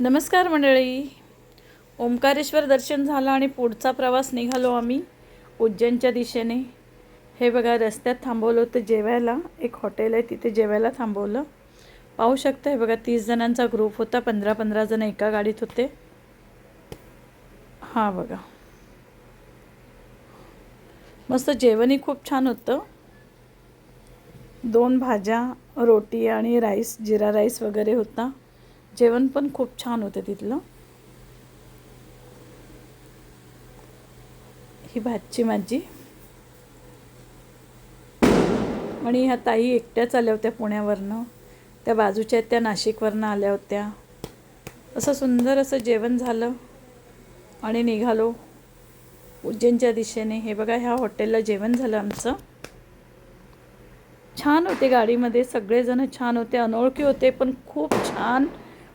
नमस्कार मंडळी. ओंकारेश्वर दर्शन झालं आणि पुढचा प्रवास निघालो आम्ही उज्जैनच्या दिशेने. हे बघा रस्त्यात थांबवलं होतं जेवायला. एक हॉटेल आहे तिथे जेवायला थांबवलं. पाहू शकता हे बघा तीस जणांचा ग्रुप होता पंधरा पंधरा जण एका गाडीत होते. हां बघा. मस्त जेवणही खूप छान होतं. दोन भाज्या रोटी आणि राईस जिरा राईस वगैरे होता. जेवण पण खूप छान होतं तिथलं. ही भातची माझी आणि ह्या ताई एकट्याच आल्या होत्या पुण्यावरनं. त्या बाजूच्या त्या नाशिकवरनं आल्या होत्या. असं सुंदर असं जेवण झालं. आणि निघालो. उज्जैनच्या दिशेने. हे बघा ह्या हॉटेलला जेवण झालं आमचं. छान होते गाडीमध्ये. सगळेजण छान होते. अनोळखी होते पण खूप छान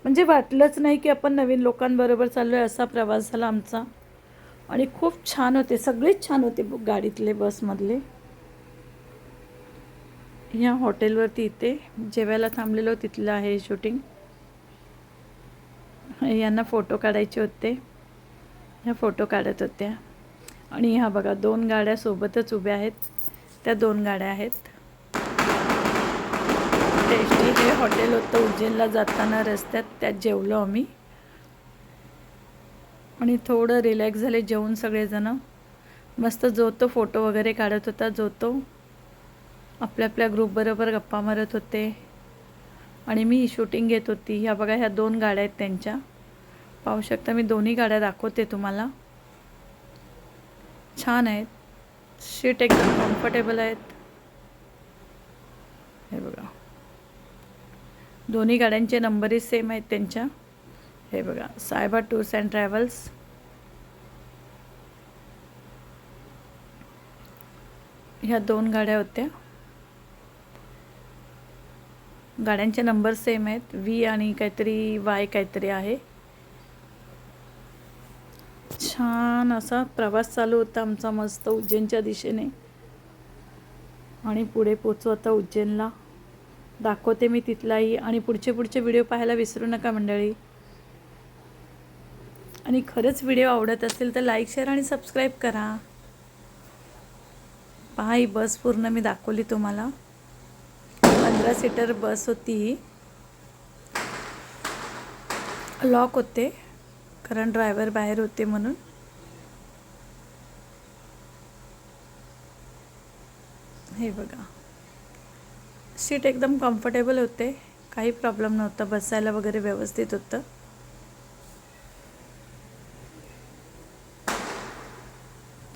म्हणजे वाटलंच नाही की आपण नवीन लोकांबरोबर चाललो आहे असा प्रवास झाला आमचा. आणि खूप छान होते सगळेच छान होते ब- गाडीतले बसमधले. ह्या हॉटेलवरती इथे जेवायला थांबलेलो तिथलं आहे शूटिंग. यांना फोटो काढायचे होते. ह्या फोटो काढत होत्या. आणि ह्या बघा दोन गाड्या सोबतच उभ्या आहेत. त्या दोन गाड्या आहेत. टेस्टी हे हॉटेल होतं. उज्जैनला जाताना रस्त्यात त्यात जेवलो आम्ही. आणि थोडं रिलॅक्स झाले जेवून सगळेजणं. मस्त जो तो फोटो वगैरे काढत होता. जो तो आपल्या आपल्या ग्रुपबरोबर गप्पा मारत होते. आणि मी शूटिंग घेत होती. ह्या बघा ह्या दोन गाड्या आहेत त्यांच्या. पाहू शकता मी दोन्ही गाड्या दाखवते तुम्हाला. छान आहेत. सीट एकदम कम्फर्टेबल आहेत. हे बघा. दोन्ही गाड्यांचे नंबरही सेम आहेत त्यांच्या. हे बघा सायबा टूर्स अँड ट्रॅव्हल्स. ह्या दोन गाड्या होत्या. गाड्यांचे नंबर सेम आहेत. व्ही आणि काहीतरी वाय काहीतरी आहे. छान असा प्रवास चालू होता आमचा मस्त उज्जैनच्या दिशेने. आणि पुढे पोचू आता उज्जैनला. दाखवते मी तिथलाही आणि पुढचे पुढचे व्हिडिओ पाहायला विसरू नका मंडळी. आणि खरंच व्हिडिओ आवडत असेल तर लाईक शेअर आणि सबस्क्राईब करा. पहा ही बस पूर्ण मी दाखवली तुम्हाला. पंधरा सीटर बस होती. ही लॉक होते कारण ड्रायव्हर बाहेर होते म्हणून. हे बघा. सीट एकदम कम्फर्टेबल होते. काही प्रॉब्लेम नव्हता. बसायला वगैरे व्यवस्थित होतं.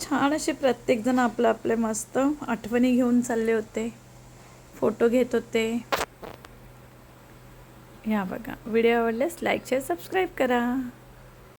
छान असे प्रत्येकजण आपलं आपले मस्त आठवणी घेऊन चालले होते. फोटो घेत होते. ह्या बघा. व्हिडिओ आवडल्यास लाईक शेअर सबस्क्राईब करा.